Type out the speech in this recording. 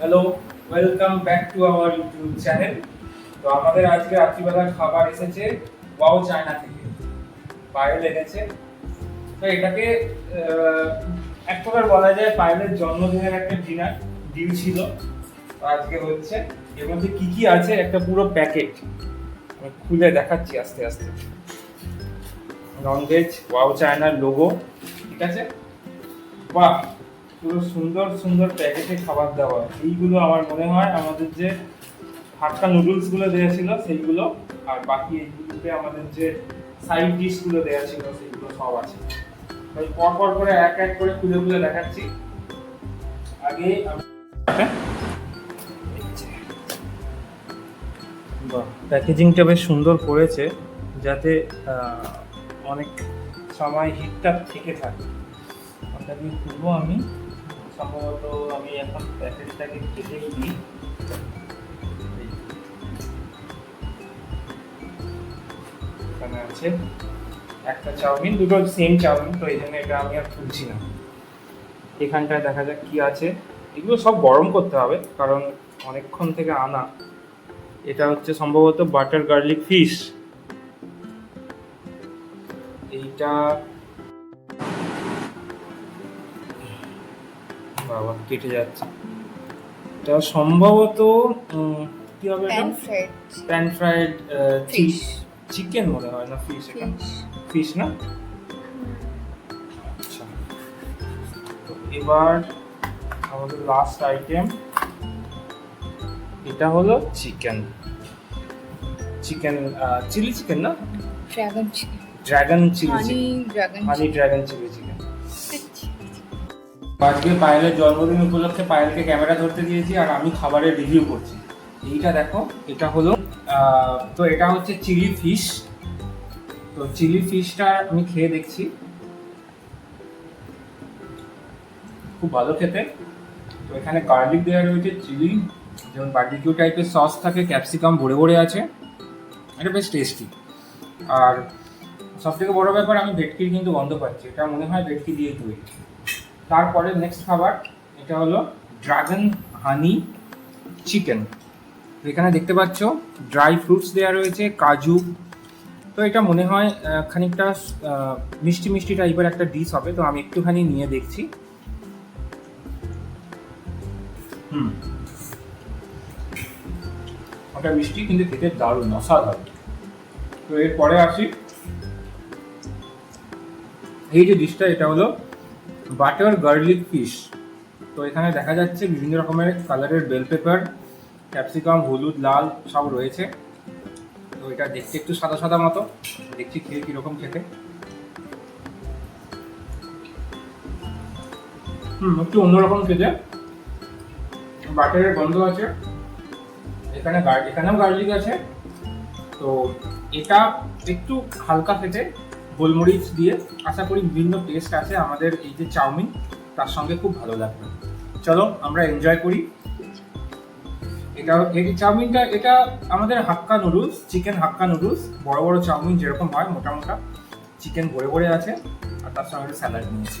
Hello welcome back to our YouTube channel তো আমাদের আজকে রাত্রিবেলার খাবার এসেছে ওয়াও চায়না থেকে। পায়েল এনেছে। তো এটাকে এক প্রকার বলা যায় পায়েলের জন্মদিনের একটা ডিনার ডিল ছিল। আজকে হচ্ছে এর মধ্যে কি কি আছে একটা পুরো প্যাকেট আমি খুলে দেখাচ্ছি আস্তে আস্তে। ননভেজ ওয়াও চায়নার লোগো ঠিক আছে? বাহ! পুরো সুন্দর সুন্দর প্যাকেটে খাবার দেওয়া এইগুলো আমার মনে হয় আমাদের যে হাক্কা নুডলসগুলো দেওয়া ছিল, সেইগুলো, আর বাকি এইগুলোতে আমাদের যে সাইড ডিশগুলো দেওয়া ছিল, সেইগুলো সব আছে। তাই পর পর করে এক এক করে খুলে খুলে দেখাচ্ছি। আগে প্যাকেজিংটা বেশ সুন্দর করেছে, যাতে অনেক সময় হিটটা থেকে থাকে। ওটা খুলবো আমি। সম্ভবত আমি এখন প্যাকেটটাকে কেটে দিই এখানে আছে একটা চাউমিন, দুটো সেম চাউমিন, তো এই জন্য এটা আমি আর খুলছি না। এখানটায় দেখা যাক কি আছে। এগুলো সব গরম করতে হবে, কারণ অনেকক্ষণ থেকে আনা। এটা হচ্ছে সম্ভবত বাটার গার্লিক ফিশ এইটা বাবা কেটে যাচ্ছে। এটা সম্ভবত কি হবে এটা? প্যান ফ্রাইড ফিশ চিকেন মনে হয় না ফিশ এটা। ফিশ না? আচ্ছা। তো এবার আমাদের লাস্ট আইটেম এটা হলো চিকেন চিকেন চিলি চিকেন না? Dragon chicken dragon chilli chicken honey dragon chilli chicken আজকে পায়েলের জন্মদিন উপলক্ষে পায়েলকে ক্যামেরা ধরতে দিয়েছি আর আমি খাবারের রিভিউ করছি। এইটা দেখো, এটা হলো তো এটা হচ্ছে চিলি ফিশ। তো চিলি ফিশটা আমি খেয়ে দেখছি। খুব ভালো খেতে। তো এখানে গার্লিক দেওয়া রয়েছে চিলি, যেমন বার্বিকিউ টাইপের সস থাকে ক্যাপসিকাম ভরে ভরে আছে। এটা বেশ টেস্টি আর সব থেকে বড় ব্যাপার, আমি ভেটকির কিন্তু গন্ধ পাচ্ছি। এটা মনে হয় ভেটকি দিয়ে তৈরি তারপরে নেক্সট খাবার, এটা হলো ড্রাগন হানি চিকেন এখানে দেখতে পাচ্ছ ড্রাই ফ্রুটস দেওয়া রয়েছে, কাজু। তো এটা মনে হয় খানিকটা মিষ্টি মিষ্টি টাইপের একটা ডিশ হবে, তো আমি একটুখানি নিয়ে দেখছি। হুম। ওটা মিষ্টি, কিন্তু খেতে দারুণ, অসাধারণ। তো এরপরে আসি। এই যে ডিশটা এটা হলো বাটার গার্লিক ফিশ তো এখানে দেখা যাচ্ছে বিভিন্ন রকমের কালারের বেল পেপার ক্যাপসিকাম হলুদ, লাল সব রয়েছে। তো এটা দেখতে একটু সাদা সাদা মতো। দেখছি খেয়ে কীরকম খেতে। হুম, একটু অন্যরকম খেতে। বাটারের গন্ধ আছে। এখানে এখানেও গার্লিক আছে। তো এটা একটু হালকা খেতে। গোলমরিচ দিয়ে আশা করি বিভিন্ন টেস্ট আছে আমাদের এই যে চাউমিন, তার সঙ্গে খুব ভালো লাগবে। চলো আমরা এনজয় করি। এটা, এই চাউমিনটা, এটা আমাদের Hakka noodles chicken Hakka noodles বড় বড় চাউমিন যেরকম হয় মোটা মোটা চিকেন ভরে ভরে আছে, আর তার সঙ্গে স্যালাড নিয়েছি।